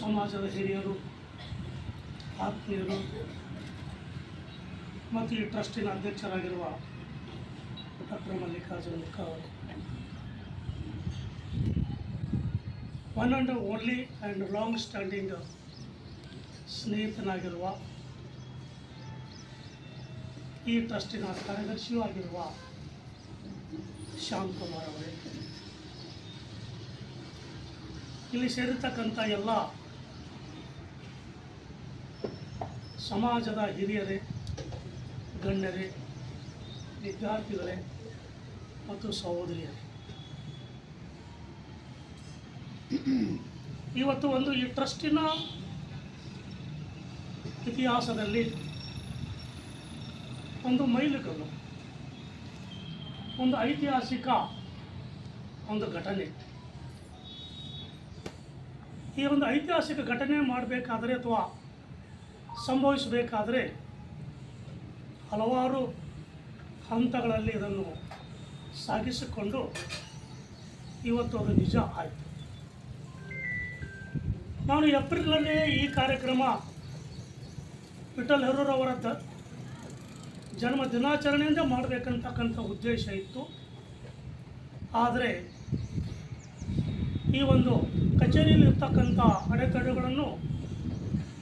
ಸಮಾಜದ ಹಿರಿಯರು, ಆತ್ಮೀಯರು ಮತ್ತು ಈ ಟ್ರಸ್ಟಿನ ಅಧ್ಯಕ್ಷರಾಗಿರುವ ಡಾಕ್ಟರ್ ಮಲ್ಲಿಕಾರ್ಜುನ ಅವರು. One and only and long standing ಸ್ನೇಹಿತನಾಗಿರುವ, ಈ ಟ್ರಸ್ಟಿನ ಕಾರ್ಯದರ್ಶಿಯೂ ಆಗಿರುವ ಶ್ಯಾಮ್ ಕುಮಾರ್ ಅವರೇ. ಇಲ್ಲಿ ಸೇರಿರ್ತಕ್ಕಂಥ ಎಲ್ಲ ಸಮಾಜದ ಹಿರಿಯರೇ, ಗಣ್ಯರೇ, ವಿದ್ಯಾರ್ಥಿಗಳೇ ಮತ್ತು ಸಹೋದರಿಯರೇ. ಇವತ್ತು ಒಂದು ಈ ಟ್ರಸ್ಟಿನ ಇತಿಹಾಸದಲ್ಲಿ ಒಂದು ಮೈಲುಗಲ್ಲು, ಒಂದು ಐತಿಹಾಸಿಕ ಒಂದು ಘಟನೆ. ಈ ಒಂದು ಐತಿಹಾಸಿಕ ಘಟನೆ ಮಾಡಬೇಕಾದರೆ ಅಥವಾ ಸಂಭವಿಸಬೇಕಾದ್ರೆ ಹಲವಾರು ಹಂತಗಳಲ್ಲಿ ಇದನ್ನು ಸಾಗಿಸಿಕೊಂಡು ಇವತ್ತು ಅದು ನಿಜ ಆಯಿತು. ನಾನು ಏಪ್ರಿಲಲ್ಲಿ ಈ ಕಾರ್ಯಕ್ರಮ ವಿಠಲ್ ಹೆರೂರವರ ದ ಜನ್ಮ ದಿನಾಚರಣೆಯಿಂದ ಮಾಡಬೇಕಂತಕ್ಕಂಥ ಉದ್ದೇಶ ಇತ್ತು. ಆದರೆ ಈ ಒಂದು ಕಚೇರಿಯಲ್ಲಿ ಇರ್ತಕ್ಕಂಥ ಅಡೆತಡೆಗಳನ್ನು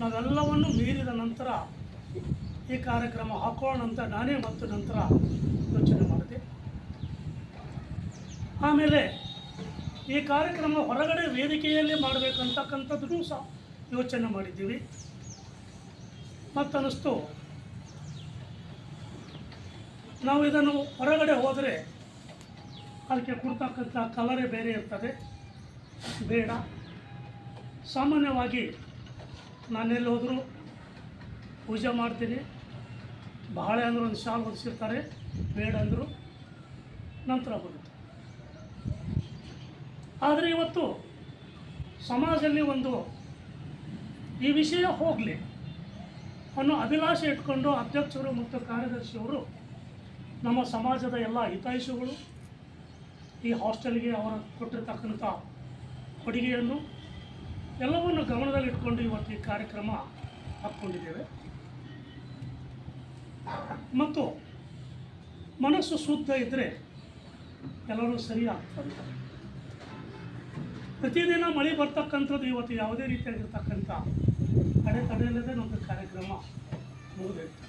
ನಾವೆಲ್ಲವನ್ನು ಮೀರಿದ ನಂತರ ಈ ಕಾರ್ಯಕ್ರಮ ಹಾಕೋಣ ಅಂತ ನಾನೇ ಮತ್ತು ನಂತರ ಯೋಚನೆ ಮಾಡಿದೆ ಆಮೇಲೆ ಈ ಕಾರ್ಯಕ್ರಮ ಹೊರಗಡೆ ವೇದಿಕೆಯಲ್ಲಿ ಮಾಡಬೇಕಂತಕ್ಕಂಥದ್ದು ಸಹ ಯೋಚನೆ ಮಾಡಿದ್ದೀವಿ. ಮತ್ತನ್ನಿಸ್ತು, ನಾವು ಇದನ್ನು ಹೊರಗಡೆ ಹೋದರೆ ಅದಕ್ಕೆ ಕೊಡ್ತಕ್ಕಂಥ ಕಲರೇ ಬೇರೆ ಇರ್ತದೆ. ಬೇಡ. ಸಾಮಾನ್ಯವಾಗಿ ನಾನೆಲ್ಲಿ ಹೋದರೂ ಪೂಜೆ ಮಾಡ್ತೀನಿ. ಬಹಳ ಅಂದ್ರೆ ಒಂದು ಶಾಲ್ ಹೊದಿಸಿರ್ತಾರೆ, ಬೇಡ ಅಂದರು ನಂತರ ಬರುತ್ತೆ. ಆದರೆ ಇವತ್ತು ಸಮಾಜದಲ್ಲಿ ಒಂದು ಈ ವಿಷಯ ಹೋಗಲಿ ಅನ್ನೋ ಅಭಿಲಾಷೆ ಇಟ್ಕೊಂಡು ಅಧ್ಯಕ್ಷರು ಮತ್ತು ಕಾರ್ಯದರ್ಶಿಯವರು ನಮ್ಮ ಸಮಾಜದ ಎಲ್ಲ ಹಿತೈಷಿಗಳು ಈ ಹಾಸ್ಟೆಲ್ಗೆ ಅವರು ಕೊಟ್ಟಿರ್ತಕ್ಕಂಥ ಕೊಡುಗೆಯನ್ನು ಎಲ್ಲವನ್ನು ಗಮನದಲ್ಲಿಟ್ಕೊಂಡು ಇವತ್ತು ಈ ಕಾರ್ಯಕ್ರಮ ಹಾಕ್ಕೊಂಡಿದ್ದೇವೆ. ಮತ್ತು ಮನಸ್ಸು ಶುದ್ಧ ಇದ್ದರೆ ಎಲ್ಲರೂ ಸರಿ ಆಗ್ತದೆ. ಪ್ರತಿದಿನ ಮಳೆ ಬರ್ತಕ್ಕಂಥದ್ದು ಇವತ್ತು ಯಾವುದೇ ರೀತಿಯಾಗಿರ್ತಕ್ಕಂಥ ಅಡೆತಡೆಯಲ್ಲದೆ ನಮ್ಮ ಕಾರ್ಯಕ್ರಮ ಮುಗಿದಿರ್ತದೆ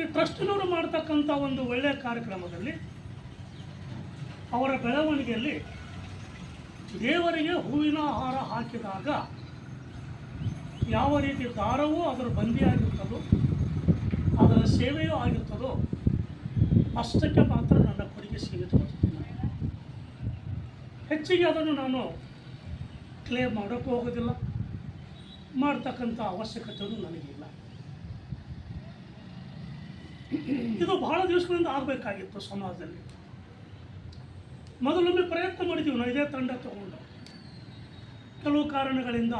ಈ ಟ್ರಸ್ಟ್ನವರು ಮಾಡ್ತಕ್ಕಂಥ ಒಂದು ಒಳ್ಳೆಯ ಕಾರ್ಯಕ್ರಮದಲ್ಲಿ ಅವರ ಬೆಳವಣಿಗೆಯಲ್ಲಿ ದೇವರಿಗೆ ಹೂವಿನ ಹಾರ ಹಾಕಿದಾಗ ಯಾವ ರೀತಿ ದಾರವೂ ಅದರ ಬಂದಿಯಾಗಿರ್ತದೋ ಅದರ ಸೇವೆಯೂ ಆಗಿರ್ತದೋ, ಅಷ್ಟಕ್ಕೆ ಮಾತ್ರ ನನ್ನ ಕೊಡುಗೆ ಸೀಮಿತವಾಗುತ್ತಿಲ್ಲ ಹೆಚ್ಚಿಗೆ ಅದನ್ನು ನಾನು ಕ್ಲೇಮ್ ಮಾಡೋಕ್ಕೂ ಹೋಗೋದಿಲ್ಲ, ಮಾಡ್ತಕ್ಕಂಥ ಅವಶ್ಯಕತೆಯೂ ನನಗಿಲ್ಲ ಇದು ಬಹಳ ದಿವಸಗಳಿಂದ ಆಗಬೇಕಾಗಿತ್ತು ಸಮಾಜದಲ್ಲಿ. ಮೊದಲೊಮ್ಮೆ ಪ್ರಯತ್ನ ಮಾಡಿದ್ದೀವಿ ನಾವು ಇದೇ ತಂಡ ತಗೊಂಡು. ಕೆಲವು ಕಾರಣಗಳಿಂದ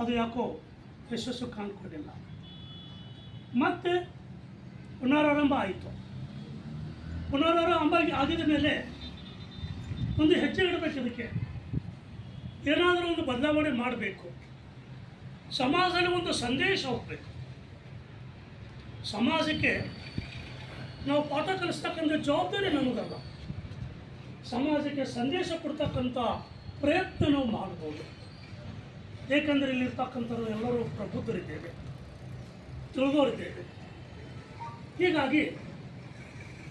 ಅದು ಯಾಕೋ ಯಶಸ್ಸು ಕಾಣ್ಕೊಂಡಿಲ್ಲ. ಮತ್ತೆ ಪುನರಾರಂಭ ಆಯಿತು. ಪುನರಾರಂಭ ಆಗಿ- ಆಗಿದ ಮೇಲೆ ಒಂದು ಹೆಜ್ಜೆ ಇಡಬೇಕು ಇದಕ್ಕೆ ಏನಾದರೂ ಒಂದು ಬದಲಾವಣೆ ಮಾಡಬೇಕು. ಸಮಾಜದಲ್ಲಿ ಒಂದು ಸಂದೇಶ ಹೋಗಬೇಕು. ಸಮಾಜಕ್ಕೆ ನಾವು ಪಾಠ ಕಲಿಸ್ತಕ್ಕಂಥ ಜವಾಬ್ದಾರಿ ನಮಗಲ್ಲ. ಸಮಾಜಕ್ಕೆ ಸಂದೇಶ ಕೊಡ್ತಕ್ಕಂಥ ಪ್ರಯತ್ನ ನಾವು ಮಾಡ್ಬೋದು. ಏಕೆಂದರೆ ಇಲ್ಲಿರ್ತಕ್ಕಂಥವ್ರು ಎಲ್ಲರೂ ಪ್ರಬುದ್ಧರಿದ್ದೇವೆ ತಿಳಿದವರಿದ್ದೇವೆ ಹೀಗಾಗಿ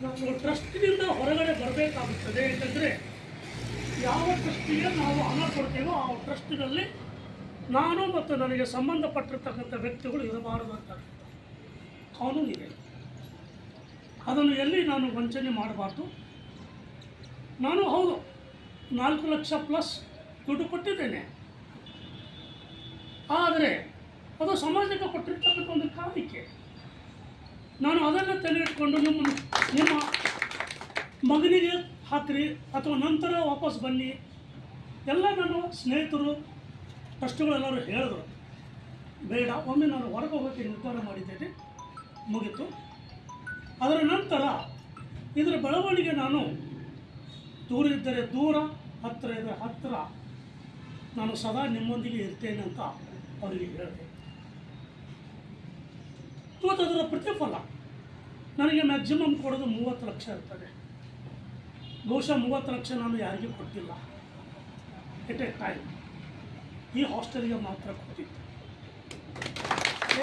ನಾವು ಟ್ರಸ್ಟಿನಿಂದ ಹೊರಗಡೆ ಬರಬೇಕಾಗುತ್ತದೆ, ಏಕೆಂದರೆ ಯಾವ ಟ್ರಸ್ಟಿಗೆ ನಾವು ಹಣ ಕೊಡ್ತೀವೋ ಆ ಟ್ರಸ್ಟ್ನಲ್ಲಿ ನಾನು ಮತ್ತು ನನಗೆ ಸಂಬಂಧಪಟ್ಟಿರ್ತಕ್ಕಂಥ ವ್ಯಕ್ತಿಗಳು ಇರಬಾರದು ಅಂತ ಕಾನೂನಿದೆ. ಅದನ್ನು ಎಲ್ಲಿ ನಾನು ವಂಚನೆ ಮಾಡಬಾರ್ದು? ನಾನು ಹೌದು. ನಾಲ್ಕು ಲಕ್ಷ ಪ್ಲಸ್ ದುಡ್ಡು ಕೊಟ್ಟಿದ್ದೇನೆ. ಆದರೆ ಅದು ಸಮಾಜಕ್ಕೆ ಕೊಟ್ಟಿರ್ತಕ್ಕಂಥ ಒಂದು ಕಾರಣಕ್ಕೆ ನಾನು ಅದನ್ನು ತಲೆ ನಿಮ್ಮ ನಿಮ್ಮ ಮಗನಿಗೆ ಹಾಕ್ರಿ ಅಥವಾ ನಂತರ ವಾಪಸ್ ಬನ್ನಿ. ಎಲ್ಲ ನನ್ನ ಸ್ನೇಹಿತರು ಟ್ರಸ್ಟ್ಗಳೆಲ್ಲರೂ ಹೇಳಿದ್ರು. ಬೇಡ, ಒಮ್ಮೆ ನಾನು ಹೊರಗೆ ಹೋಗೋಕ್ಕೆ ನಿರ್ಧಾರ ಮಾಡಿದ್ದೇನೆ. ಮುಗಿತು. ಅದರ ನಂತರ ಇದರ ಬೆಳವಣಿಗೆ ನಾನು ದೂರ ಇದ್ದರೆ ದೂರ ಹತ್ತಿರ ಇದ್ದರೆ ಹತ್ತಿರ. ನಾನು ಸದಾ ನಿಮ್ಮೊಂದಿಗೆ ಇರ್ತೇನೆ ಅಂತ ಅವರಿಗೆ ಹೇಳಿದೆ. ಇವತ್ತು ಅದರ ಪ್ರತಿಫಲ. ನನಗೆ ಮ್ಯಾಕ್ಸಿಮಮ್ ಕೊಡೋದು ಮೂವತ್ತು ಲಕ್ಷ ಇರ್ತದೆ. ಬಹುಶಃ ಮೂವತ್ತು ಲಕ್ಷ ನಾನು ಯಾರಿಗೂ ಕೊಟ್ಟಿಲ್ಲ. ಎಟ್ ಎ ಟೈಮ್ ಈ ಹಾಸ್ಟೆಲ್ಗೆ ಮಾತ್ರ ಕೊಟ್ಟಿದ್ದೆ.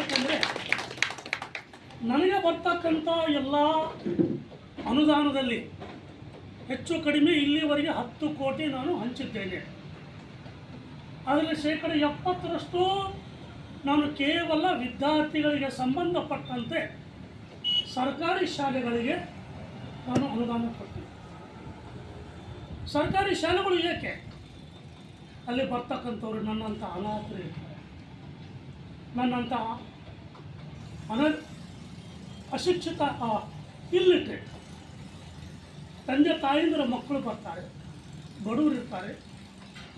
ಏಕೆಂದರೆ ನನಗೆ ಬರ್ತಕ್ಕಂಥ ಎಲ್ಲ ಅನುದಾನದಲ್ಲಿ ಹೆಚ್ಚು ಕಡಿಮೆ ಇಲ್ಲಿವರೆಗೆ ಹತ್ತು ಕೋಟಿ ನಾನು ಹಂಚಿದ್ದೇನೆ. ಅದರಲ್ಲಿ ಶೇಕಡ ಎಪ್ಪತ್ತರಷ್ಟು ನಾನು ಕೇವಲ ವಿದ್ಯಾರ್ಥಿಗಳಿಗೆ ಸಂಬಂಧಪಟ್ಟಂತೆ ಸರ್ಕಾರಿ ಶಾಲೆಗಳಿಗೆ ನಾನು ಅನುದಾನ ಕೊಡ್ತೀನಿ. ಸರ್ಕಾರಿ ಶಾಲೆಗಳು ಏಕೆ? ಅಲ್ಲಿ ಬರ್ತಕ್ಕಂಥವ್ರು ನನ್ನಂಥ ಅನಾಥರು ಇರ್ತಾರೆ. ನನ್ನಂಥ ಅನ, ಅಶಿಕ್ಷಿತ ಇಲ್ಲಿಟ್ರೇಟ್ ತಂದೆ ತಾಯಂದಿರ ಮಕ್ಕಳು ಬರ್ತಾರೆ, ಬಡವರು ಇರ್ತಾರೆ.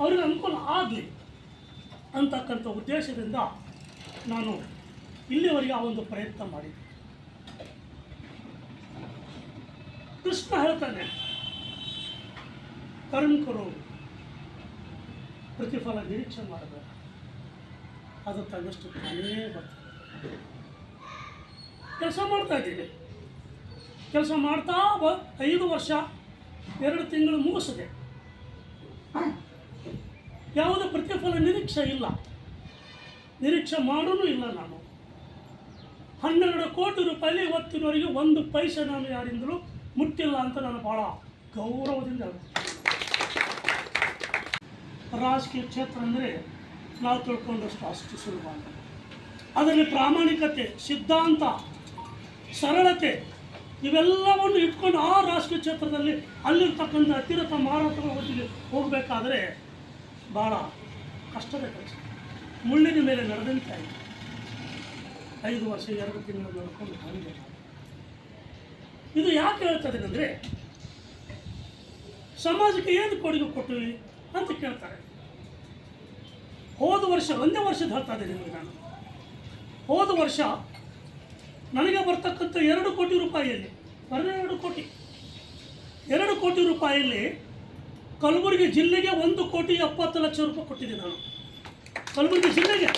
ಅವ್ರಿಗೆ ಅನುಕೂಲ ಆಗಲಿ ಅಂತಕ್ಕಂಥ ಉದ್ದೇಶದಿಂದ ನಾನು ಇಲ್ಲಿವರೆಗೆ ಆ ಒಂದು ಪ್ರಯತ್ನ ಮಾಡಿದ್ದೆ. ಕೃಷ್ಣ ಹೇಳ್ತಾನೆ, ಕರ್ಮಿಕರು ಪ್ರತಿಫಲ ನಿರೀಕ್ಷೆ ಮಾಡಬೇಕು. ಅದು ತನ್ನಷ್ಟು ತಾನೇ ಬರ್ತದೆ. ಕೆಲಸ ಮಾಡ್ತಾ ಇದ್ದೀನಿ. ಕೆಲಸ ಮಾಡ್ತಾ ಬ ಐದು ವರ್ಷ, ಎರಡು ತಿಂಗಳು ಮುಗಿಸಿದೆ. ಯಾವುದೇ ಪ್ರತಿಫಲ ನಿರೀಕ್ಷೆ ಇಲ್ಲ. ನಿರೀಕ್ಷೆ ಮಾಡೂ ಇಲ್ಲ ನಾನು. ಹನ್ನೆರಡು ಕೋಟಿ ರೂಪಾಯಿ ಇವತ್ತಿನವರೆಗೆ ಒಂದು ಪೈಸೆ ನಾನು ಯಾರಿಂದಲೂ ಮುಟ್ಟಿಲ್ಲ ಅಂತ ನಾನು ಭಾಳ ಗೌರವದಿಂದ ರಾಜಕೀಯ ಕ್ಷೇತ್ರ ಅಂದರೆ ನಾವು ತಿಳ್ಕೊಂಡಷ್ಟು ಅಷ್ಟು ಸುಲಭ ಅದರಲ್ಲಿ ಪ್ರಾಮಾಣಿಕತೆ, ಸಿದ್ಧಾಂತ, ಸರಳತೆ ಇವೆಲ್ಲವನ್ನು ಇಟ್ಕೊಂಡು ಆ ರಾಷ್ಟ್ರೀಯ ಕ್ಷೇತ್ರದಲ್ಲಿ ಅಲ್ಲಿರ್ತಕ್ಕಂಥ ಅತಿರಥ ಮಾರಾಟಗಳ ಹೊತ್ತಿಗೆ ಹೋಗಬೇಕಾದ್ರೆ ಭಾಳ ಕಷ್ಟದ ಕೆಲಸ. ಮುಳ್ಳಿನ ಮೇಲೆ ನಡೆದಂತೆ ಆಯಿತು. ಐದು ವರ್ಷ, ಎರಡು ತಿಂಗಳು ನಡ್ಕೊಂಡು ಬಂದೆ. ಇದು ಯಾಕೆ ಹೇಳ್ತದೆ ಅಂದರೆ, ಸಮಾಜಕ್ಕೆ ಏನು ಕೊಡುಗೆ ಕೊಟ್ಟಿವಿ ಅಂತ ಕೇಳ್ತಾರೆ. ಹೋದ ವರ್ಷ, ಒಂದೇ ವರ್ಷದ ಹೇಳ್ತಾ ಇದ್ದೀನಿ ನಿಮಗೆ ನಾನು. ಹೋದ ವರ್ಷ ನನಗೆ ಬರ್ತಕ್ಕಂಥ ಎರಡು ಕೋಟಿ ರೂಪಾಯಿಯಲ್ಲಿ, ಬರೇ ಎರಡು ಕೋಟಿ ಎರಡು ಕೋಟಿ ರೂಪಾಯಿಯಲ್ಲಿ ಕಲಬುರಗಿ ಜಿಲ್ಲೆಗೆ ಒಂದು ಕೋಟಿ ಎಪ್ಪತ್ತು ಲಕ್ಷ ರೂಪಾಯಿ ಕೊಟ್ಟಿದ್ದೆ ನಾನು. ಕಲಬುರಗಿ ಜಿಲ್ಲೆಗೆ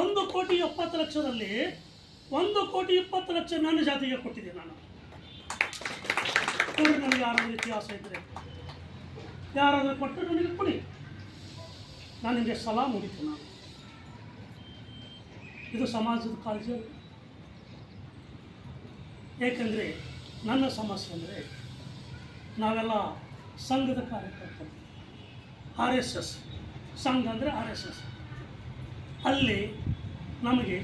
ಒಂದು ಕೋಟಿ ಎಪ್ಪತ್ತು ಲಕ್ಷದಲ್ಲಿ ಒಂದು ಕೋಟಿ ಇಪ್ಪತ್ತು ಲಕ್ಷ ನನ್ನ ಜಾತಿಗೆ ಕೊಟ್ಟಿದ್ದೆ ನಾನು. ಕೊಡಿ ನನಗೆ ಯಾರಾದರೂ ಇತಿಹಾಸ ಇದ್ದರೆ ಯಾರಾದರೂ ಕೊಟ್ಟರೆ ನನಗೆ ಕೊಡಿ. ನಾನು ನಿಮಗೆ ಸಲಹಾ ಮುಗಿತು ನಾನು. ಇದು ಸಮಾಜದ ಕಾಳಜಿ. ಏಕೆಂದರೆ ನನ್ನ ಸಮಸ್ಯೆ ಅಂದರೆ ನಾವೆಲ್ಲ ಸಂಘದ ಕಾರ್ಯಕರ್ತರು. R S S. ಸಂಘ ಅಂದರೆ ಆರ್ ಎಸ್ ಎಸ್. ಅಲ್ಲಿ ನಮಗೆ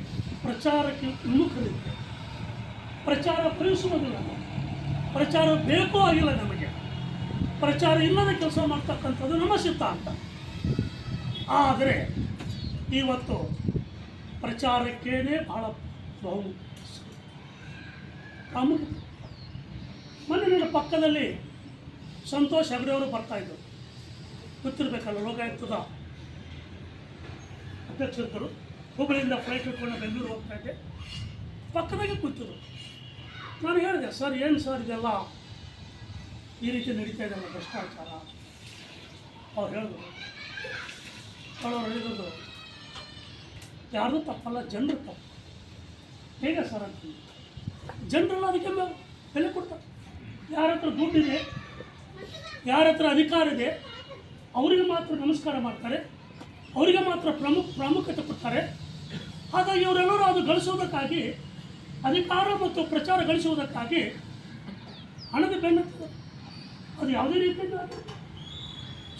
ಪ್ರಚಾರಕ್ಕೆ ವಿಮುಖರಿದ್ದೆ ಪ್ರಚಾರ ಫಲಿಸುವುದಿಲ್ಲ ನಾವು. ಪ್ರಚಾರ ಬೇಕೂ ಆಗಿಲ್ಲ ನಮಗೆ. ಪ್ರಚಾರ ಇಲ್ಲದ ಕೆಲಸ ಮಾಡ್ತಕ್ಕಂಥದ್ದು ನಮ್ಮ ಸಿದ್ಧಾಂತ ಆದರೆ ಇವತ್ತು ಪ್ರಚಾರಕ್ಕೇನೆ ಭಾಳ ಬಹು ಮೊನ್ನೆ ನನ್ನ ಪಕ್ಕದಲ್ಲಿ ಸಂತೋಷ್ ಹೆಗಡೆಯವರು ಬರ್ತಾಯಿದ್ರು ಗೊತ್ತಿರಬೇಕಲ್ಲ ಲೋಕಾಯುಕ್ತದ ಅಧ್ಯಕ್ಷರು, ಹುಬ್ಬಳ್ಳಿಯಿಂದ ಫ್ಲೈಟ್ ಇಟ್ಕೊಂಡು ಬೆಂಗಳೂರು ಹೋಗ್ತಾ ಇದ್ದೆ. ಪಕ್ಕದಾಗೆ ಕೂತಿದ್ರು. ನಾನು ಹೇಳಿದೆ, ಸರ್, ಏನು ಸರ್ ಇದೆಲ್ಲ? ಈ ರೀತಿ ನಡೀತಾ ಇದೆ ಭ್ರಷ್ಟಾಚಾರ? ಅವ್ರು ಹೇಳಿದ್ರು. ಅವ್ರು ಹೇಳಿದ್ರು, ಯಾರ್ದು ತಪ್ಪಲ್ಲ, ಜನರು ತಪ್ಪು. ಹೇಗೆ ಸರ್ ಅಂತ ಜನರೆಲ್ಲ ಅದಕ್ಕೆ ಬೆಲೆ ಕೊಡ್ತಾರೆ. ಯಾರ ಹತ್ರ ದುಡ್ಡಿದೆ, ಯಾರ ಹತ್ರ ಅಧಿಕಾರ ಇದೆ, ಅವರಿಗೆ ಮಾತ್ರ ನಮಸ್ಕಾರ ಮಾಡ್ತಾರೆ, ಅವರಿಗೆ ಮಾತ್ರ ಪ್ರಮುಖ ಪ್ರಾಮುಖ್ಯತೆ ಕೊಡ್ತಾರೆ. ಹಾಗಾಗಿ ಇವರೆಲ್ಲರೂ ಅದು ಗಳಿಸೋದಕ್ಕಾಗಿ, ಅಧಿಕಾರ ಮತ್ತು ಪ್ರಚಾರ ಗಳಿಸುವುದಕ್ಕಾಗಿ ಹಣದ ಬೆನ್ನತ್ತದೆ ಅದು ಯಾವುದೇ ರೀತಿಯಿಂದ.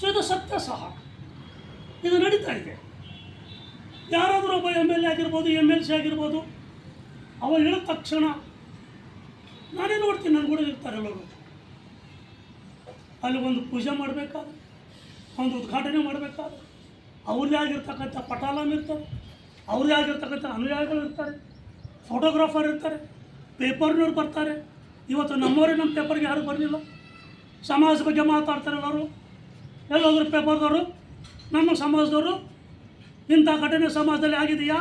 ಸೊ ಇದು ಸತ್ಯ ಸಹ. ಇದು ನಡೀತಾ ಇದೆ. ಯಾರಾದರೂ ಒಬ್ಬ ಎಂ ಎಲ್ ಎ ಆಗಿರ್ಬೋದು ಎಂ ಎಲ್ ಸಿ ಆಗಿರ್ಬೋದು ಅವ ಹೇಳಿದ ತಕ್ಷಣ ನಾನೇ ನೋಡ್ತೀನಿ ನನ್ನ ಕೂಡ ಇರ್ತಾರೆ ಎಲ್ಲರೂ ಅಲ್ಲಿ ಒಂದು ಪೂಜೆ ಮಾಡಬೇಕಾದ್ರೆ ಒಂದು ಉದ್ಘಾಟನೆ ಮಾಡಬೇಕಾದ್ರೆ ಅವ್ರದೇ ಆಗಿರ್ತಕ್ಕಂಥ ಪಟಾಲಂ ಇರ್ತಾರೆ, ಅವ್ರದೇ ಆಗಿರ್ತಕ್ಕಂಥ ಅನುಯಾಯಿಗಳು ಇರ್ತಾರೆ ಫೋಟೋಗ್ರಾಫರ್ ಇರ್ತಾರೆ ಪೇಪರ್ನವ್ರು ಬರ್ತಾರೆ. ಇವತ್ತು ನಮ್ಮವರೇ ನಮ್ಮ ಪೇಪರ್ಗೆ ಯಾರು ಬರಲಿಲ್ಲ. ಸಮಾಜ ಬಗ್ಗೆ ಮಾತಾಡ್ತಾರೆ ಎಲ್ಲರೂ. ಎಲ್ಲೋದ್ರು ಪೇಪರ್ದವರು ನಮ್ಮ ಸಮಾಜದವರು, ಇಂಥ ಘಟನೆ ಸಮಾಜದಲ್ಲಿ ಆಗಿದೆಯಾ?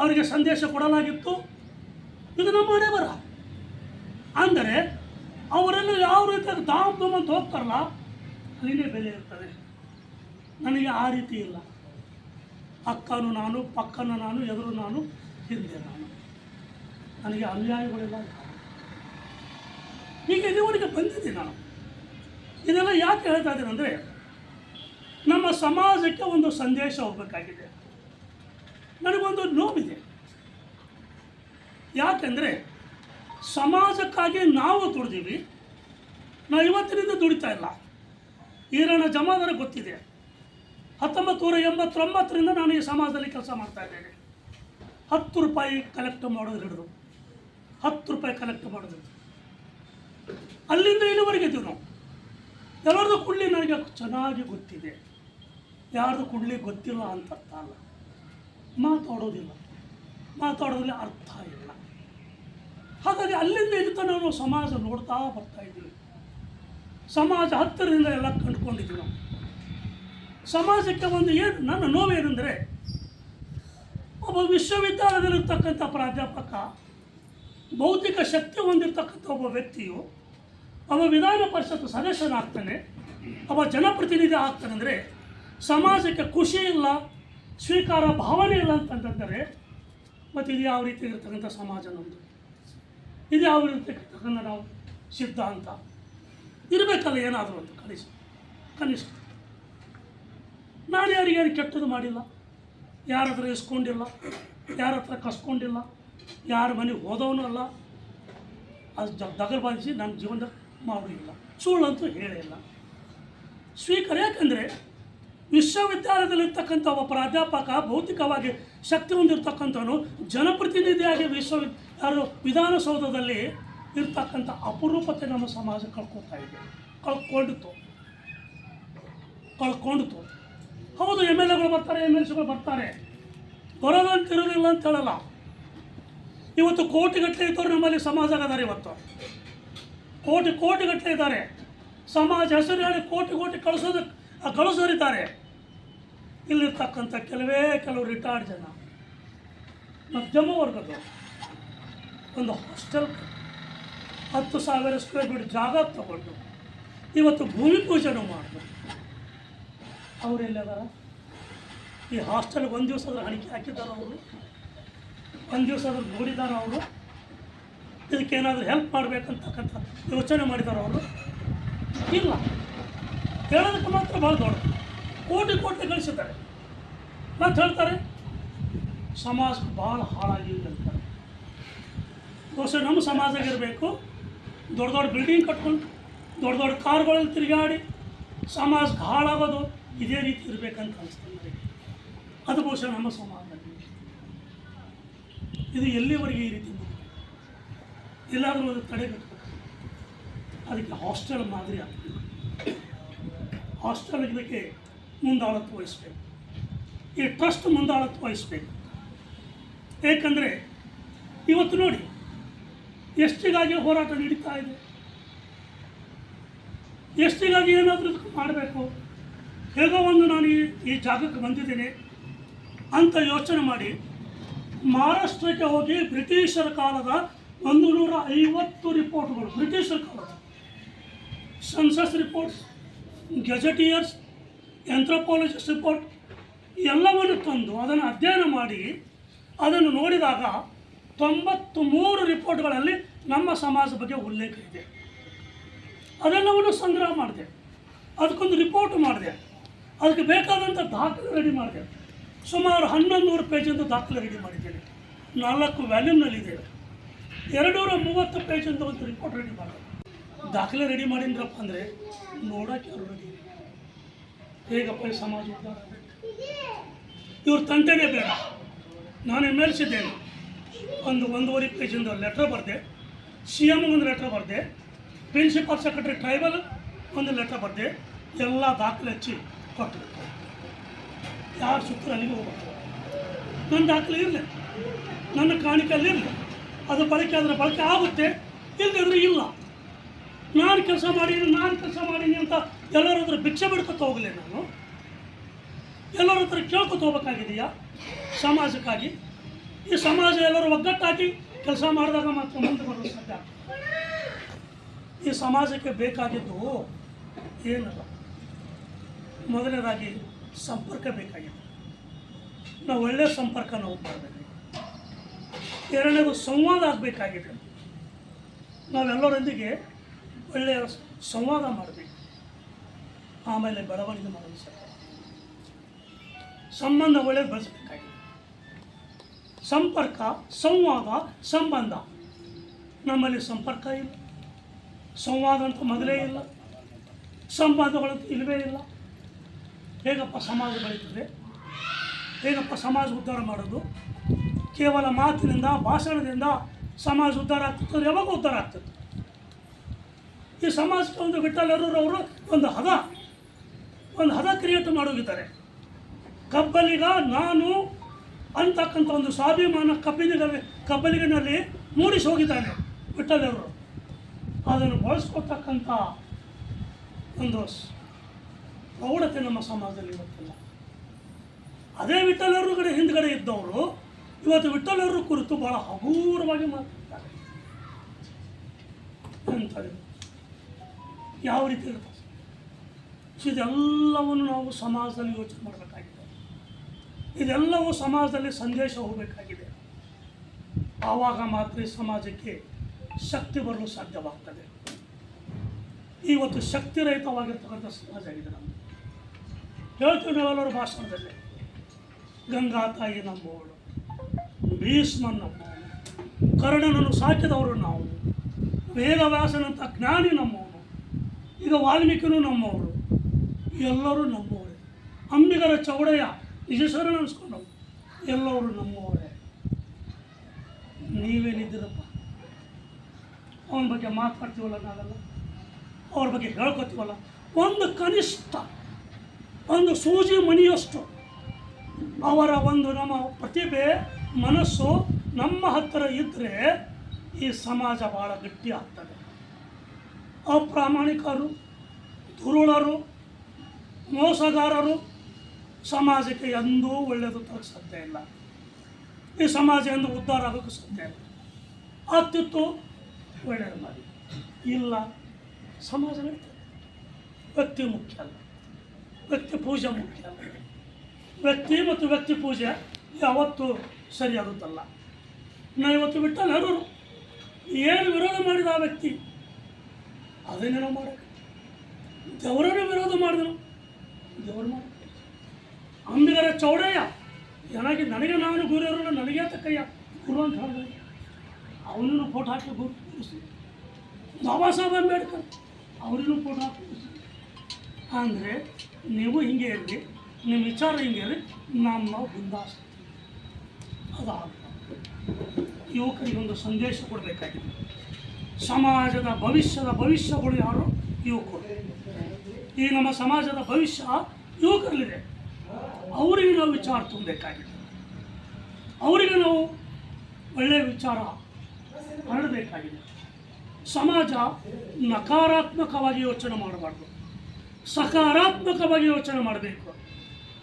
ಅವರಿಗೆ ಸಂದೇಶ ಕೊಡಲಾಗಿತ್ತು. ಇದು ನಮ್ಮ ಹಣೆ ಬರ ಅಂದರೆ ಅವರನ್ನು ಯಾವ ರೀತಿ ತಾವು ತುಂಬ ಹೋಗ್ತಾರಲ್ಲ ಅಲ್ಲಿನೇ ಬೆಲೆ ಇರ್ತದೆ. ನನಗೆ ಆ ರೀತಿ ಇಲ್ಲ. ಅಕ್ಕನು ನಾನು, ಪಕ್ಕನ ನಾನು, ಎದುರು ನಾನು, ಹಿಂದೆ ನಾನು. ನನಗೆ ಅನ್ಯಾಯಗಳೆಲ್ಲ ಈಗ ಇದುವರೆಗೆ ಬಂದಿದ್ದೀನಿ ನಾನು. ಇದೆಲ್ಲ ಯಾಕೆ ಹೇಳ್ತಾ ಇದ್ದೀನಿ ಅಂದರೆ, ನಮ್ಮ ಸಮಾಜಕ್ಕೆ ಒಂದು ಸಂದೇಶ ಹೋಗಬೇಕಾಗಿದೆ. ನನಗೊಂದು ನೋವಿದೆ. ಯಾಕೆಂದರೆ ಸಮಾಜಕ್ಕಾಗಿ ನಾವು ದುಡ್ದೀವಿ. ನಾವು ಇವತ್ತಿನಿಂದ ದುಡಿತಾ ಇಲ್ಲ. ಈರಣ್ಣ ಜಮಾದಾರ ಗೊತ್ತಿದೆ. ಹತ್ತೊಂಬತ್ತು ನೂರ ಎಂಬತ್ತೊಂಬತ್ತರಿಂದ ನಾನು ಈ ಸಮಾಜದಲ್ಲಿ ಕೆಲಸ ಮಾಡ್ತಾ ಇದ್ದೇನೆ. ಹತ್ತು ರೂಪಾಯಿ ಕಲೆಕ್ಟ್ ಮಾಡೋದು ಹಿಡಿದು ಹತ್ತು ರೂಪಾಯಿ ಕಲೆಕ್ಟ್ ಮಾಡೋದು ಅಲ್ಲಿಂದ ಇಲ್ಲಿವರೆಗೆ ಇದ್ದೀವಿ ನಾವು. ಎಲ್ಲರದು ಕುಳ್ಳಿ ನನಗೆ ಚೆನ್ನಾಗಿ ಗೊತ್ತಿದೆ. ಯಾರ್ದು ಕುಳ್ಳಿ ಗೊತ್ತಿಲ್ಲ ಅಂತ ಅಲ್ಲ. ಮಾತಾಡೋದಿಲ್ಲ. ಮಾತಾಡೋದ್ರಲ್ಲಿ ಅರ್ಥ ಇಲ್ಲ. ಹಾಗಾಗಿ ಅಲ್ಲಿಂದ ಇದಕ್ಕೆ ನಾವು ಸಮಾಜ ನೋಡ್ತಾ ಬರ್ತಾ ಇದ್ದೀವಿ ಸಮಾಜ ಹತ್ತಿರದಿಂದ ಎಲ್ಲ ಕಂಡುಕೊಂಡಿದ್ವಿ ನಾವು. ಸಮಾಜಕ್ಕೆ ಒಂದು ಏನು ನನ್ನ ನೋವೇನೆಂದರೆ ಒಬ್ಬ ವಿಶ್ವವಿದ್ಯಾಲಯದಲ್ಲಿರ್ತಕ್ಕಂಥ ಪ್ರಾಧ್ಯಾಪಕ, ಭೌತಿಕ ಶಕ್ತಿ ಹೊಂದಿರತಕ್ಕಂಥ ಒಬ್ಬ ವ್ಯಕ್ತಿಯು ಅವ ವಿಧಾನ ಪರಿಷತ್ ಸದಸ್ಯನಾಗ್ತಾನೆ. ಅವ ಜನಪ್ರತಿನಿಧಿ ಆಗ್ತಾನೆ ಅಂದರೆ, ಸಮಾಜಕ್ಕೆ ಖುಷಿ ಇಲ್ಲ, ಸ್ವೀಕಾರ ಭಾವನೆ ಇಲ್ಲ ಅಂತಂದರೆ ಮತ್ತು ಇದು ಯಾವ ರೀತಿ ಇರತಕ್ಕಂಥ ಸಮಾಜ ನಮ್ಮದು ಇದು ಯಾವ ರೀತಿ ಇರ್ತಕ್ಕಂಥ ನಾವು ಸಿದ್ಧಾಂತ ಇರಬೇಕಲ್ಲ ಏನಾದರೂ ಅಂತ, ಕನಿಷ್ಠ ಕನಿಷ್ಠ. ನಾನು ಯಾರಿಗೇನು ಕೆಟ್ಟದ್ದು ಮಾಡಿಲ್ಲ? ಯಾರ ಹತ್ರ ಇಸ್ಕೊಂಡಿಲ್ಲ? ಯಾರ ಹತ್ರ ಕಸ್ಕೊಂಡಿಲ್ಲ? ಯಾರ ಮನೆಗೆ ಹೋದವನು ಅಲ್ಲ? ಅದು ದಗರ್ ಬಾಧಿಸಿ ನನ್ನ ಜೀವನದ ಮಾಡಿಲ್ಲ ಸುಳ್ಳಂತೂ ಹೇಳಿಲ್ಲ ಸ್ವೀಕಾರ ಯಾಕಂದರೆ ವಿಶ್ವವಿದ್ಯಾಲಯದಲ್ಲಿರ್ತಕ್ಕಂಥ ಒಬ್ಬ ಪ್ರಾಧ್ಯಾಪಕ ಭೌತಿಕವಾಗಿ ಶಕ್ತಿ ಹೊಂದಿರತಕ್ಕಂಥವನು ಜನಪ್ರತಿನಿಧಿಯಾಗಿ ವಿಶ್ವವಿ ಯಾರು ವಿಧಾನಸೌಧದಲ್ಲಿ ಇರ್ತಕ್ಕಂಥ ಅಪರೂಪತೆ ನಮ್ಮ ಸಮಾಜ ಕಳ್ಕೊತಾ ಇದೆ. ಕಳ್ಕೊಂಡಿತ್ತು. ಕಳ್ಕೊಂಡಿತ್ತು. ಹೌದು, ಎಂ ಎಲ್ ಎಗಳು ಬರ್ತಾರೆ, ಎಂ ಎಲ್ ಸಿಗಳು ಬರ್ತಾರೆ. ಬರೋದಂತಿರೋದಿಲ್ಲ ಅಂತ ಹೇಳಲ್ಲ. ಇವತ್ತು ಕೋಟಿಗಟ್ಟಲೆ ಇದ್ದವ್ರು ನಮ್ಮಲ್ಲಿ ಸಮಾಜಗದಾರೆ ಇವತ್ತು. ಕೋಟಿ, ಕೋಟಿಗಟ್ಟಲೆ ಇದ್ದಾರೆ. ಸಮಾಜ ಹೆಸರು ಹೇಳಿ ಕೋಟಿ ಕೋಟಿ ಕಳಿಸೋದು ಕಳಿಸೋರಿದ್ದಾರೆ ಇಲ್ಲಿರ್ತಕ್ಕಂಥ ಕೆಲವೇ ಕೆಲವು ರಿಟೈರ್ಡ್ ಜನ. ಮಧ್ಯಮ ವರ್ಗದ ಒಂದು ಹಾಸ್ಟೆಲ್ ಹತ್ತು ಸಾವಿರ ಸ್ಕ್ವೇರ್ ಫೀಟ್ ಜಾಗ ತಗೊಂಡು ಇವತ್ತು ಭೂಮಿ ಪೂಜೆನೂ ಮಾಡಿದ್ರು. ಅವರೆಲ್ಲದಾರ ಈ ಹಾಸ್ಟೆಲ್ಗೆ ಒಂದು ದಿವಸ ಅದ್ರ ಹಣಿಕೆ ಹಾಕಿದ್ದಾರೆ ಅವರು. ಒಂದು ದಿವಸ ಅದ್ರ ನೋಡಿದ್ದಾರೆ ಅವರು. ಇದಕ್ಕೇನಾದರೂ ಹೆಲ್ಪ್ ಮಾಡಬೇಕಂತಕ್ಕಂಥ ಯೋಚನೆ ಮಾಡಿದ್ದಾರೆ ಅವರು. ಇಲ್ಲ. ಹೇಳೋದಕ್ಕೆ ಮಾತ್ರ ಭಾಳ ದೊಡ್ಡ. ಕೋಟಿ ಕೋಟಿ ಗಳಿಸಿದ್ದಾರೆ ಮತ್ತು ಹೇಳ್ತಾರೆ ಸಮಾಜಕ್ಕೆ ಭಾಳ ಹಾಳಾಗಿ ಹೇಳ್ತಾರೆ ದೋಸೆ ನಮ್ಮ ಸಮಾಜದಾಗ ಇರಬೇಕು, ದೊಡ್ಡ ದೊಡ್ಡ ಬಿಲ್ಡಿಂಗ್ ಕಟ್ಕೊಂಡು, ದೊಡ್ಡ ದೊಡ್ಡ ಕಾರ್ಗಳಲ್ಲಿ ತಿರುಗಾಡಿ ಸಮಾಜಕ್ಕೆ ಹಾಳಾಗೋದು ಇದೇ ರೀತಿ ಇರಬೇಕಂತ ಅನಿಸ್ತದೆ ನನಗೆ ಅದು ಬಹುಶಃ ನಮ್ಮ ಸಮಾಜದಲ್ಲಿ ಇದು ಎಲ್ಲಿವರೆಗೆ ಈ ರೀತಿ? ಎಲ್ಲಾದರೂ ಅದು ತಡೆಗಟ್ಟಬೇಕು ಅದಕ್ಕೆ ಹಾಸ್ಟೆಲ್ ಮಾದರಿ ಆಗಬೇಕು ಹಾಸ್ಟೆಲ್ ಇದಕ್ಕೆ ಮುಂದಾಳತ್ವ ವಹಿಸ್ಬೇಕು. ಈ ಟ್ರಸ್ಟ್ ಮುಂದಾಳತ್ವ ವಹಿಸ್ಬೇಕು. ಏಕೆಂದರೆ ಇವತ್ತು ನೋಡಿ, ಎಷ್ಟಿಗಾಗಿ ಹೋರಾಟ ನಡೀತಾ ಇದೆ? ಎಷ್ಟಿಗಾಗಿ ಏನಾದರೂ ಮಾಡಬೇಕು? ಹೇಗೋ ಒಂದು ನಾನು ಈ ಈ ಜಾಗಕ್ಕೆ ಬಂದಿದ್ದೇನೆ ಅಂತ ಯೋಚನೆ ಮಾಡಿ ಮಹಾರಾಷ್ಟ್ರಕ್ಕೆ ಹೋಗಿ ಬ್ರಿಟಿಷರ ಕಾಲದ ಒಂದು ನೂರ ಐವತ್ತು ರಿಪೋರ್ಟ್ಗಳು, ಬ್ರಿಟಿಷರ ಕಾಲದ census reports. Gazetteers anthropologist report ಎಲ್ಲವನ್ನು ತಂದು ಅದನ್ನು ಅಧ್ಯಯನ ಮಾಡಿ ಅದನ್ನು ನೋಡಿದಾಗ ತೊಂಬತ್ತು ಮೂರು ರಿಪೋರ್ಟ್ಗಳಲ್ಲಿ ನಮ್ಮ ಸಮಾಜ ಬಗ್ಗೆ ಉಲ್ಲೇಖ ಇದೆ. ಅದೆಲ್ಲವನ್ನು ಸಂಗ್ರಹ ಮಾಡಿದೆ. ಅದಕ್ಕೊಂದು ರಿಪೋರ್ಟ್ ಮಾಡಿದೆ. ಅದಕ್ಕೆ ಬೇಕಾದಂಥ ದಾಖಲೆ ರೆಡಿ ಮಾಡಿದೆ. ಸುಮಾರು ಹನ್ನೊಂದು ನೂರು ದಾಖಲೆ ರೆಡಿ ಮಾಡಿದ್ದೇನೆ. ನಾಲ್ಕು ವ್ಯಾಲ್ಯೂಮ್ನಲ್ಲಿದೆ ಎರಡುನೂರ ಮೂವತ್ತು ಪೇಜಿಂದ ಒಂದು ರಿಪೋರ್ಟ್ ರೆಡಿ ಮಾಡಿದೆ. ದಾಖಲೆ ರೆಡಿ ಮಾಡಿದ್ರಪ್ಪ ಅಂದರೆ ನೋಡೋಕೆ ಯಾರು ರೆಡಿ. ಹೇಗಪ್ಪ ಈ ಸಮಾಜ ಉದ್ಧಾರ? ಇವ್ರ ತಂಟೆನೇ ಬೇಡ. ನಾನು ಮೇಲ್ಸಿದ್ದೇನೆ ಒಂದು ಒಂದೂವರೆ ಪೇಜಿಂದ ಲೆಟ್ರ್ ಬರೆದೆ. ಸಿ ಎಂ ಒಂದು ಲೆಟ್ರ್ ಬರೆದೆ. ಪ್ರಿನ್ಸಿಪಾಲ್ ಸೆಕ್ರೆಟರಿ ಟ್ರೈಬಲ್ ಒಂದು ಲೆಟ್ರ್ ಬರೆದೆ. ಎಲ್ಲ ದಾಖಲೆ ಹಚ್ಚಿ ಕೊಟ್ಟರು ಯಾರು ಸುತ್ತಲೂ ಅಲ್ಲಿಗೆ ಹೋಗ್ಬೇಕು? ನನ್ನ ದಾಖಲೆ ಇರಲಿ. ನನ್ನ ಕಾಣಿಕೆಯಲ್ಲಿ ಇರಲಿ. ಅದು ಬಳಕೆ ಆದರೆ ಬಳಕೆ ಆಗುತ್ತೆ. ಇಲ್ಲದಿದ್ರೆ ಇಲ್ಲ. ನಾನು ಕೆಲಸ ಮಾಡೀನಿ, ನಾನು ಕೆಲಸ ಮಾಡೀನಿ ಅಂತ ಎಲ್ಲರ ಹತ್ರ ಭಿಕ್ಷೆ ಬಿಡ್ಕೊತ ಹೋಗಲಿ ನಾನು. ಎಲ್ಲರ ಹತ್ರ ಕೇಳ್ಕೊತ ಹೋಗ್ಬೇಕಾಗಿದೆಯಾ? ಸಮಾಜಕ್ಕಾಗಿ. ಈ ಸಮಾಜ ಎಲ್ಲರೂ ಒಗ್ಗಟ್ಟಾಗಿ ಕೆಲಸ ಮಾಡಿದಾಗ ಮಾತ್ರ ಮುಂದೆ ಬರೋ ಸಾಧ್ಯ. ಈ ಸಮಾಜಕ್ಕೆ ಬೇಕಾಗಿದ್ದು ಏನಲ್ಲ ಮೊದಲನೇದಾಗಿ ಸಂಪರ್ಕ ಬೇಕಾಗಿದೆ ನಾವು ಒಳ್ಳೆಯ ಸಂಪರ್ಕ ನಾವು ಮಾಡಬೇಕು. ಎರಡನೇದು ಸಂವಾದ ಆಗಬೇಕಾಗಿದೆ ನಾವೆಲ್ಲರೊಂದಿಗೆ ಒಳ್ಳೆಯ ಸಂವಾದ ಮಾಡಬೇಕು. ಆಮೇಲೆ ಬರವಣಿಗೆ ಮಾಡಲು ಸಾಧ್ಯ ಸಂಬಂಧ ಒಳ್ಳೆ ಬೆಳೆಸಬೇಕಾಗಿದೆ. ಸಂಪರ್ಕ, ಸಂವಾದ, ಸಂಬಂಧ. ನಮ್ಮಲ್ಲಿ ಸಂಪರ್ಕ ಇಲ್ಲ. ಸಂವಾದ ಅಂತ ಮೊದಲೇ ಇಲ್ಲ. ಸಂಬಂಧಗಳು ಇಲ್ಲವೇ ಇಲ್ಲ. ಹೇಗಪ್ಪ ಸಮಾಜ ಬೆಳೀತದೆ? ಹೇಗಪ್ಪ ಸಮಾಜ ಉದ್ಧಾರ ಮಾಡೋದು? ಕೇವಲ ಮಾತಿನಿಂದ, ಭಾಷಣದಿಂದ ಸಮಾಜ ಉದ್ಧಾರ ಆಗ್ತದೆ ಯಾವಾಗ ಉದ್ಧಾರ ಆಗ್ತದೆ ಈ ಸಮಾಜಕ್ಕೆ ಒಂದು ವಿಠಲರವರು ಒಂದು ಹದ ಒಂದು ಹದ ಕ್ರಿಯೇಟ್ ಮಾಡೋಗಿದ್ದಾರೆ. ಕಬ್ಬಲಿಗ ನಾನು ಅಂತಕ್ಕಂಥ ಒಂದು ಸ್ವಾಭಿಮಾನ ಕಬ್ಬಿನಿಗ ಕಬ್ಬಲಿಗನಲ್ಲಿ ಮೂಡಿಸಿ ಹೋಗಿದ್ದಾನೆ ವಿಠಲರು ಅದನ್ನು ಬಳಸ್ಕೊತಕ್ಕಂಥ ಒಂದು ಪ್ರೌಢತೆ ನಮ್ಮ ಸಮಾಜದಲ್ಲಿ ಇವತ್ತಿಲ್ಲ ಅದೇ ವಿಠಲರು ಕಡೆ ಹಿಂದ್ಗಡೆ ಇದ್ದವರು ಇವತ್ತು ವಿಠಲರು ಕುರಿತು ಬಹಳ ಹಗೂರವಾಗಿ ಮಾತಾಡ್ತಾರೆ. ಎಂಥದ್ದು? ಯಾವ ರೀತಿ ಇರುತ್ತೆ ಸೊ ಇದೆಲ್ಲವನ್ನು ನಾವು ಸಮಾಜದಲ್ಲಿ ಯೋಚನೆ ಮಾಡಬೇಕಾಗಿದೆ. ಇದೆಲ್ಲವೂ ಸಮಾಜದಲ್ಲಿ ಸಂದೇಶ ಹೋಗಬೇಕಾಗಿದೆ. ಆವಾಗ ಮಾತ್ರ ಸಮಾಜಕ್ಕೆ ಶಕ್ತಿ ಬರಲು ಸಾಧ್ಯವಾಗ್ತದೆ. ಇವತ್ತು ಶಕ್ತಿರಹಿತವಾಗಿರ್ತಕ್ಕಂಥ ಸಮಾಜ ಆಗಿದೆ ನಮ್ಮದು ಹೇಳ್ತೀವಿ ನಾವೆಲ್ಲರೂ ಭಾಷಣದಲ್ಲಿ. ಗಂಗಾ ತಾಯಿ ನಂಬುವಳು ಭೀಷ್ಮನ್ ಕರ್ಣನನ್ನು ಸಾಕಿದವರು ನಾವು, ವೇದವ್ಯಾಸನಂಥ ಜ್ಞಾನಿ ನಮ್ಮವನು ಈಗ ವಾಲ್ಮೀಕಿನೂ ನಮ್ಮವರು, ಎಲ್ಲರೂ ನಮ್ಮವರೇ. ಅಂಬಿಗರ ಚೌಡಯ್ಯ ನಿಜಶರಣ ಅನ್ಸ್ಕೊಂಡವು ಎಲ್ಲರೂ ನಮ್ಮವರೇ. ನೀವೇನಿದ್ದೀರಪ್ಪ ಅವನ ಬಗ್ಗೆ ಮಾತಾಡ್ತೀವಲ್ಲ ನಾವೆಲ್ಲ? ಅವ್ರ ಬಗ್ಗೆ ಹೇಳ್ಕೊತೀವಲ್ಲ? ಒಂದು ಕನಿಷ್ಠ, ಒಂದು ಸೂಜಿ ಮಣಿಯಷ್ಟು ಅವರ ಒಂದು ನಮ್ಮ ಪ್ರತಿಭೆ, ಮನಸ್ಸು ನಮ್ಮ ಹತ್ತಿರ ಇದ್ದರೆ ಈ ಸಮಾಜ ಭಾಳ ಗಟ್ಟಿ ಆಗ್ತದೆ. ಅಪ್ರಾಮಾಣಿಕರು, ದುರುಳರು, ಮೋಸಗಾರರು, ಸಮಾಜಕ್ಕೆ ಎಂದೂ ಒಳ್ಳೆಯದು ತರಕ್ಕೆ ಸಾಧ್ಯ ಇಲ್ಲ. ಈ ಸಮಾಜ ಎಂದು ಉದ್ಧಾರ ಆಗೋಕ್ಕೆ ಸಾಧ್ಯ ಇಲ್ಲ. ಆಗ್ತಿತ್ತು ಒಳ್ಳೆಯದು ಮಾಡಿ. ಇಲ್ಲ, ಸಮಾಜ ವ್ಯಕ್ತಿ ಮುಖ್ಯ ಅಲ್ಲ. ವ್ಯಕ್ತಿ ಪೂಜೆ ಮುಖ್ಯ ಅಲ್ಲ. ವ್ಯಕ್ತಿ ಮತ್ತು ವ್ಯಕ್ತಿ ಪೂಜೆ ಯಾವತ್ತೂ ಸರಿಯಾಗುತ್ತಲ್ಲ ನಾ ಇವತ್ತು ಬಿಟ್ಟಲ್ಲರು ಏನು ವಿರೋಧ ಮಾಡಿದ ಆ ವ್ಯಕ್ತಿ ಅದನ್ನೇ ನಾವು ಮಾಡೋಕೆ ದೇವರನ್ನು ವಿರೋಧ ಮಾಡಿದನು ದೇವರು ಮಾಡ ಅಂಬಿಗರ ಚೌಡಯ್ಯ ನನಗೆ ನನಗೆ ನಾನು ಗುರುವರು ನನಗೆ ತಕ್ಕಯ್ಯ ಗುರು ಅಂತ ಹೇಳಿದ್ರೆ ಅವನನ್ನು ಫೋಟೋ ಹಾಕಿ ಗುರು ಬಾಬಾ ಸಾಹೇಬ್ ಅಂಬೇಡ್ಕರ್ ಅವ್ರಿಗೂ ಫೋಟೋ ಹಾಕಿ ಅಂದರೆ ನೀವು ಹಿಂಗೆ ಇರಲಿ ನಿಮ್ಮ ವಿಚಾರ ಹಿಂಗೆ ಇರಲಿ ನಮ್ಮ ನಾವು ಅದಾಗ ಯುವಕರಿಗೆ ಯುವಕರಿಗೊಂದು ಸಂದೇಶ ಕೊಡಬೇಕಾಗಿದೆ. ಸಮಾಜದ ಭವಿಷ್ಯದ ಭವಿಷ್ಯಗಳು ಯಾರು ಯುವಕರು. ಈ ನಮ್ಮ ಸಮಾಜದ ಭವಿಷ್ಯ ಯುವಕರಲ್ಲಿದೆ. ಅವರಿಗೆ ನಾವು ವಿಚಾರ ತುಂಬಬೇಕಾಗಿದೆ. ಅವರಿಗೆ ನಾವು ಒಳ್ಳೆಯ ವಿಚಾರ ಹರಡಬೇಕಾಗಿದೆ. ಸಮಾಜ ನಕಾರಾತ್ಮಕವಾಗಿ ಯೋಚನೆ ಮಾಡಬಾರ್ದು. ಸಕಾರಾತ್ಮಕವಾಗಿ ಯೋಚನೆ ಮಾಡಬೇಕು.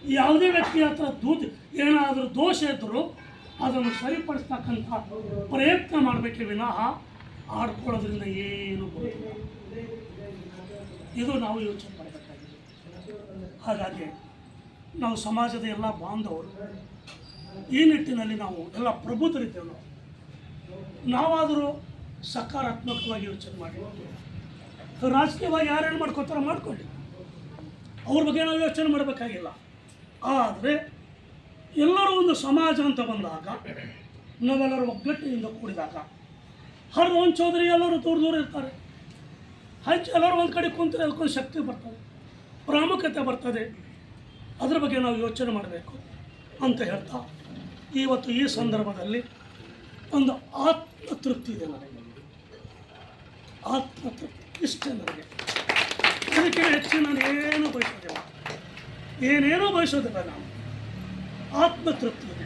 ಯಾವುದೇ ವ್ಯಕ್ತಿ ಹತ್ರ ದೂತ ಏನಾದರೂ ದೋಷ ಇದ್ದರೂ ಅದನ್ನು ಸರಿಪಡಿಸ್ತಕ್ಕಂಥ ಪ್ರಯತ್ನ ಮಾಡಬೇಕೇ ವಿನಃ ಆಡ್ಕೊಳ್ಳೋದ್ರಿಂದ ಏನು ಇದು ನಾವು ಯೋಚನೆ ಮಾಡಬೇಕಾಗಿದೆ. ಹಾಗಾಗಿ ನಾವು ಸಮಾಜದ ಎಲ್ಲ ಬಾಂಧವರು ಈ ನಿಟ್ಟಿನಲ್ಲಿ ನಾವು ಎಲ್ಲ ಪ್ರಬುದ್ಧರಿದ್ದೇವೆ ನಾವು. ನಾವಾದರೂ ಸಕಾರಾತ್ಮಕವಾಗಿ ಯೋಚನೆ ಮಾಡಿ ರಾಜಕೀಯವಾಗಿ ಯಾರೇನು ಮಾಡ್ಕೊತಾರೋ ಮಾಡ್ಕೊಳ್ಳಿ. ಅವ್ರ ಬಗ್ಗೆ ನಾವು ಯೋಚನೆ ಮಾಡಬೇಕಾಗಿಲ್ಲ. ಆದರೆ ಎಲ್ಲರೂ ಒಂದು ಸಮಾಜ ಅಂತ ಬಂದಾಗ ನಾವೆಲ್ಲರೂ ಒಗ್ಗಟ್ಟಿನಿಂದ ಕೂಡಿದಾಗ ಹರಿದು ಚೌಧರಿ ಎಲ್ಲರೂ ದೂರ ದೂರ ಇರ್ತಾರೆ. ಹಂಚಿ ಎಲ್ಲರೂ ಒಂದು ಕಡೆ ಕುಂತರೆ ಅದಕ್ಕೊಂದು ಶಕ್ತಿ ಬರ್ತದೆ, ಪ್ರಾಮುಖ್ಯತೆ ಬರ್ತದೆ. ಅದರ ಬಗ್ಗೆ ನಾವು ಯೋಚನೆ ಮಾಡಬೇಕು ಅಂತ ಹೇಳ್ತಾ ಇವತ್ತು ಈ ಸಂದರ್ಭದಲ್ಲಿ ಒಂದು ಆತ್ಮತೃಪ್ತಿ ಇದೆ ನನಗೆ. ಆತ್ಮತೃಪ್ತಿ ಇಷ್ಟೇ ನನಗೆ. ಅದಕ್ಕೆ ಹೆಚ್ಚು ನಾನು ಏನೂ ಬಯಸೋದಿಲ್ಲ. ಏನೇನೋ ಬಯಸೋದಿಲ್ಲ ನಾನು. ಆತ್ಮತೃಪ್ತಿ